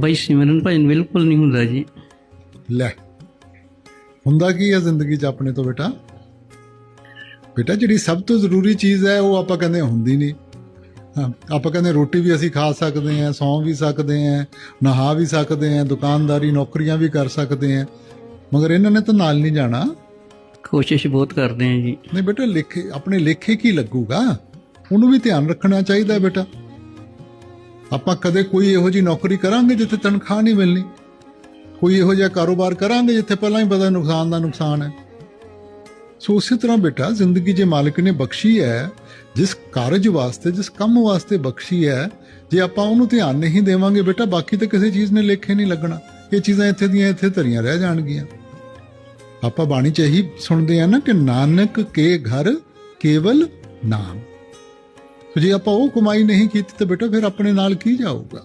ਬਈ ਸਿਮਰਨ ਭਜਨ ਬਿਲਕੁਲ ਨਹੀਂ ਹੁੰਦਾ ਜੀ। ਲੈ ਹੁੰਦਾ ਕੀ ਹੈ ਜ਼ਿੰਦਗੀ 'ਚ ਆਪਣੇ ਤੋਂ ਬੇਟਾ? ਬੇਟਾ ਜਿਹੜੀ ਸਭ ਤੋਂ ਜ਼ਰੂਰੀ ਚੀਜ਼ ਹੈ ਉਹ ਆਪਾਂ ਕਹਿੰਦੇ ਹੁੰਦੀ ਨਹੀਂ। ਹਾਂ, ਆਪਾਂ ਕਹਿੰਦੇ ਰੋਟੀ ਵੀ ਅਸੀਂ ਖਾ ਸਕਦੇ ਹਾਂ ਸੌਂ ਵੀ ਸਕਦੇ ਹਾਂ ਨਹਾ ਵੀ ਸਕਦੇ ਹਾਂ ਦੁਕਾਨਦਾਰੀ ਨੌਕਰੀਆਂ ਵੀ ਕਰ ਸਕਦੇ ਹਾਂ। ਮਗਰ ਇਹਨਾਂ ਨੇ ਤਾਂ ਨਾਲ ਨਹੀਂ ਜਾਣਾ। ਕੋਸ਼ਿਸ਼ ਬਹੁਤ ਕਰਦੇ ਆ ਜੀ। ਨਹੀਂ ਬੇਟਾ ਲਿਖੇ ਆਪਣੇ ਲੇਖੇ ਕੀ ਲੱਗੂਗਾ? ਉਹਨੂੰ ਵੀ ਧਿਆਨ ਰੱਖਣਾ ਚਾਹੀਦਾ ਹੈ ਬੇਟਾ। ਆਪਾਂ ਕਦੇ ਕੋਈ ਇਹੋ ਜੀ ਨੌਕਰੀ ਕਰਾਂਗੇ ਜਿੱਥੇ ਤਨਖਾਹ ਨਹੀਂ ਮਿਲਣੀ? ਕੋਈ ਇਹੋ ਜਿਹਾ ਕਾਰੋਬਾਰ ਕਰਾਂਗੇ ਜਿੱਥੇ ਪਹਿਲਾਂ ਹੀ ਪਤਾ ਨੁਕਸਾਨ ਦਾ ਨੁਕਸਾਨ ਹੈ? ਸੋ ਉਸੇ ਤਰ੍ਹਾਂ ਬੇਟਾ, ਜ਼ਿੰਦਗੀ ਜੇ ਮਾਲਕ ਨੇ ਬਖਸ਼ੀ ਹੈ, ਜਿਸ ਕਾਰਜ ਵਾਸਤੇ, ਜਿਸ ਕੰਮ ਵਾਸਤੇ ਬਖਸ਼ੀ ਹੈ, ਜੇ ਆਪਾਂ ਉਹਨੂੰ ਧਿਆਨ ਨਹੀਂ ਦੇਵਾਂਗੇ ਬੇਟਾ, ਬਾਕੀ ਤਾਂ ਕਿਸੇ ਚੀਜ਼ ਨੇ ਲੇਖੇ ਨਹੀਂ ਲੱਗਣਾ। ਇਹ ਚੀਜ਼ਾਂ ਇੱਥੇ ਦੀਆਂ ਇੱਥੇ ਧਰੀਆਂ ਰਹਿ ਜਾਣਗੀਆਂ। ਆਪਾਂ ਬਾਣੀ ਚ ਇਹੀ ਸੁਣਦੇ ਆ ਨਾ ਕਿ ਨਾਨਕ ਕੇ ਘਰ ਕੇਵਲ ਨਾਮ। ਸੋ ਜੇ ਆਪਾਂ ਉਹ ਕਮਾਈ ਨਹੀਂ ਕੀਤੀ ਤਾਂ ਬੇਟਾ ਫਿਰ ਆਪਣੇ ਨਾਲ ਕੀ ਜਾਊਗਾ?